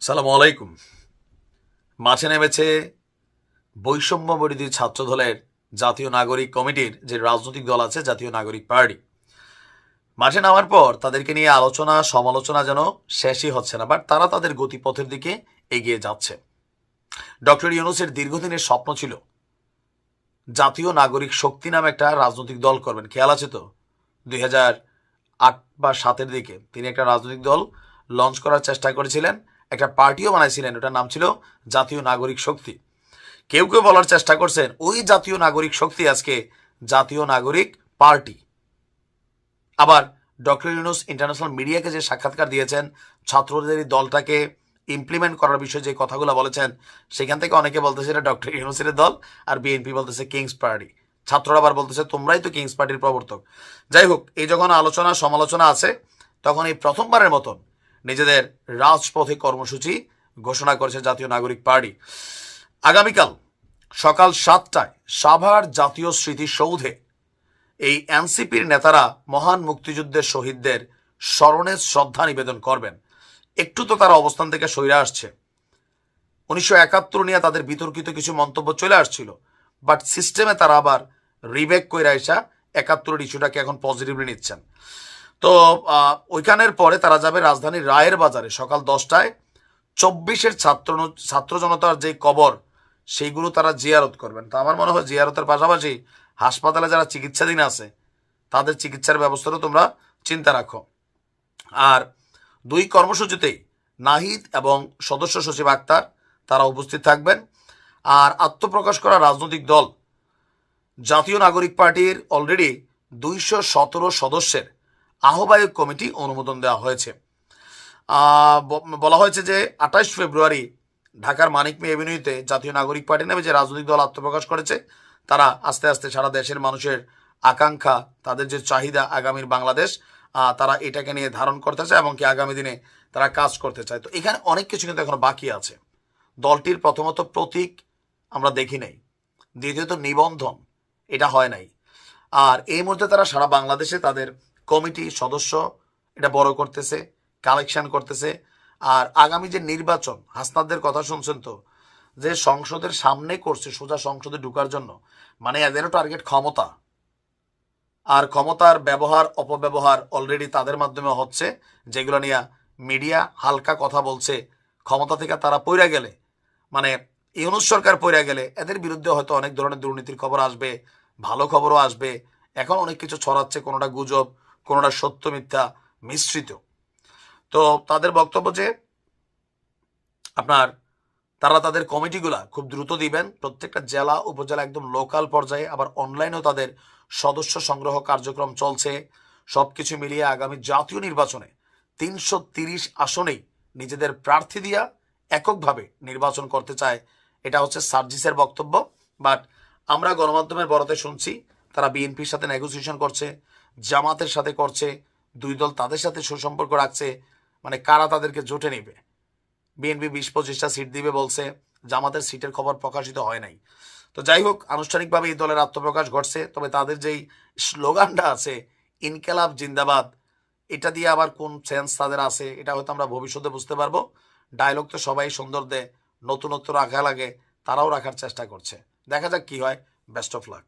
সালাম আলাইকুম। মাঠে নেমেছে বৈষম্য বিরোধী ছাত্র দলের জাতীয় নাগরিক কমিটির যে রাজনৈতিক দল আছে, জাতীয় নাগরিক পার্টি। মাঠে নামার পর তাদেরকে নিয়ে আলোচনা, সমালোচনা যেন শেষই হচ্ছে না, বাট তারা তাদের গতিপথের দিকে এগিয়ে যাচ্ছে। ডক্টর ইউনুসের দীর্ঘদিনের স্বপ্ন ছিল জাতীয় নাগরিক শক্তি নামে একটা রাজনৈতিক দল করবেন। খেয়াল আছে তো? দুই হাজার আট বা সাতের দিকে তিনি একটা রাজনৈতিক দল লঞ্চ করার চেষ্টা করেছিলেন। একটা পার্টিও বানাইছিলেন, ওটার নাম ছিল জাতীয় নাগরিক শক্তি। কেউ কেউ বলার চেষ্টা করছেন, ওই জাতীয় নাগরিক শক্তি আজকে জাতীয় নাগরিক পার্টি। আবার ডক্টর ইউনুস ইন্টারন্যাশনাল মিডিয়াকে যে সাক্ষাৎকার দিয়েছেন, ছাত্রদের দলটাকে ইমপ্লিমেন্ট করার বিষয়ে যে কথাগুলো বলেছেন, সেখান থেকে অনেকে বলতেছে এটা ডক্টর ইউনুসের দল আর বিএনপি বলতেছে কিংস পার্টি। ছাত্ররা আবার বলতেছে, তোমরাই তো কিংস পার্টির প্রবর্তক। যাই হোক, এই যখন আলোচনা সমালোচনা আছে, তখন এই প্রথমবারের মতন নিজেদের রাজপথে কর্মসূচি ঘোষণা করেছে জাতীয় নাগরিক পার্টি। আগামীকাল সকাল সাতটায় সাভার জাতীয় স্মৃতিসৌধে এই এনসিপির নেতারা মহান মুক্তিযুদ্ধের শহীদদের স্মরণে শ্রদ্ধা নিবেদন করবেন। একটু তো তারা অবস্থান থেকে সইরে আসছে। উনিশশো একাত্তর নিয়ে তাদের বিতর্কিত কিছু মন্তব্য চলে আসছিল, বাট সিস্টেমে তারা আবার রিবেক কইরা আইসা একাত্তরের ইস্যুটাকে এখন পজিটিভলি নিচ্ছেন। তো ওইখানের পরে তারা যাবে রাজধানীর রায়ের বাজারে সকাল দশটায়। চব্বিশের ছাত্র ছাত্র জনতার যে কবর, সেইগুলো তারা জিয়ারত করবেন। তো আমার মনে হয় জিয়ারতের পাশাপাশি হাসপাতালে যারা চিকিৎসাধীন আছে, তাদের চিকিৎসার ব্যবস্থারও তোমরা চিন্তা রাখো। আর দুই কর্মসূচিতেই নাহিদ এবং সদস্য সচিব আক্তার, তারা উপস্থিত থাকবেন। আর আত্মপ্রকাশ করা রাজনৈতিক দল, জাতীয় নাগরিক পার্টির অলরেডি দুইশো সতেরো সদস্যের আহ্বায়ক কমিটি অনুমোদন দেওয়া হয়েছে। বলা হয়েছে যে আঠাশ ফেব্রুয়ারি ঢাকার মানিক মে এভিনিউতে জাতীয় নাগরিক পার্টি নামে যে রাজনৈতিক দল আত্মপ্রকাশ করেছে, তারা আস্তে আস্তে সারা দেশের মানুষের আকাঙ্ক্ষা, তাদের যে চাহিদা আগামীর বাংলাদেশ তারা এটাকে নিয়ে ধারণ করতে চায় এবং কি আগামী দিনে তারা কাজ করতে চায়। তো এখানে অনেক কিছু কিন্তু এখন বাকি আছে। দলটির প্রথমত প্রতীক আমরা দেখি নাই। দ্বিতীয়ত নিবন্ধন, এটা হয় নাই। আর এই মুহূর্তে তারা সারা বাংলাদেশে তাদের কমিটি সদস্য, এটা বড় করতেছে, কালেকশন করতেছে। আর আগামী যে নির্বাচন হাসনাদের কথা শুনছেন তো, যে সংসদের সামনে করছে, সোজা সংসদে ঢুকার জন্য মানে এদেরও টার্গেট ক্ষমতা। আর ক্ষমতার ব্যবহার, অপব্যবহার অলরেডি তাদের মাধ্যমে হচ্ছে, যেগুলো নিয়ে মিডিয়া হালকা কথা বলছে, ক্ষমতা থেকে তারা পইরা গেলে মানে ইউনুস সরকার পইরা গেলে, এদের বিরুদ্ধে হয়তো অনেক ধরনের দুর্নীতির খবর আসবে, ভালো খবরও আসবে, এখন অনেক কিছু ছড়াচ্ছে, কোনোটা গুজব কোনোটা সত্য, মিথ্যা, মিশ্রিত। তো তাদের বক্তব্য যে, আপনার তারা তাদের কমিটিগুলা খুব দ্রুত দিবেন। প্রত্যেকটা জেলা, উপজেলা একদম লোকাল পর্যায়ে। আবার অনলাইনেও তাদের সদস্য সংগ্রহ কার্যক্রম চলছে। সব কিছু মিলিয়ে আগামী জাতীয় নির্বাচনে তিনশো তিরিশ আসনেই নিজেদের প্রার্থী দিয়া এককভাবে নির্বাচন করতে চায়। এটা হচ্ছে সার্জিসের বক্তব্য। বাট আমরা গণমাধ্যমের বড়তে শুনছি তারা বিএনপির সাথে নেগোসিয়েশন করছে, জামাতের সাথে করছে, দুই দল তাদের সাথে সুসম্পর্ক রাখছে মানে কারা তাদেরকে জোটে নেবে? বিএনপি বিশ পঁচিশটা সিট দিবে বলছে, জামাতের সিটের খবর প্রকাশিত হয় নাই। তো যাই হোক, আনুষ্ঠানিকভাবে এই দলের আত্মপ্রকাশ ঘটছে, তবে তাদের যেই স্লোগানটা আছে, ইনকেলাব জিন্দাবাদ, এটা দিয়ে আবার কোন সেন্স তাদের আছে, এটা হয়তো আমরা ভবিষ্যতে বুঝতে পারব। ডায়লগ তো সবাই সুন্দর দেয়, নতুনত্ব রাখা লাগে, তারাও রাখার চেষ্টা করছে। দেখা যাক কি হয় বেস্ট অফ লাক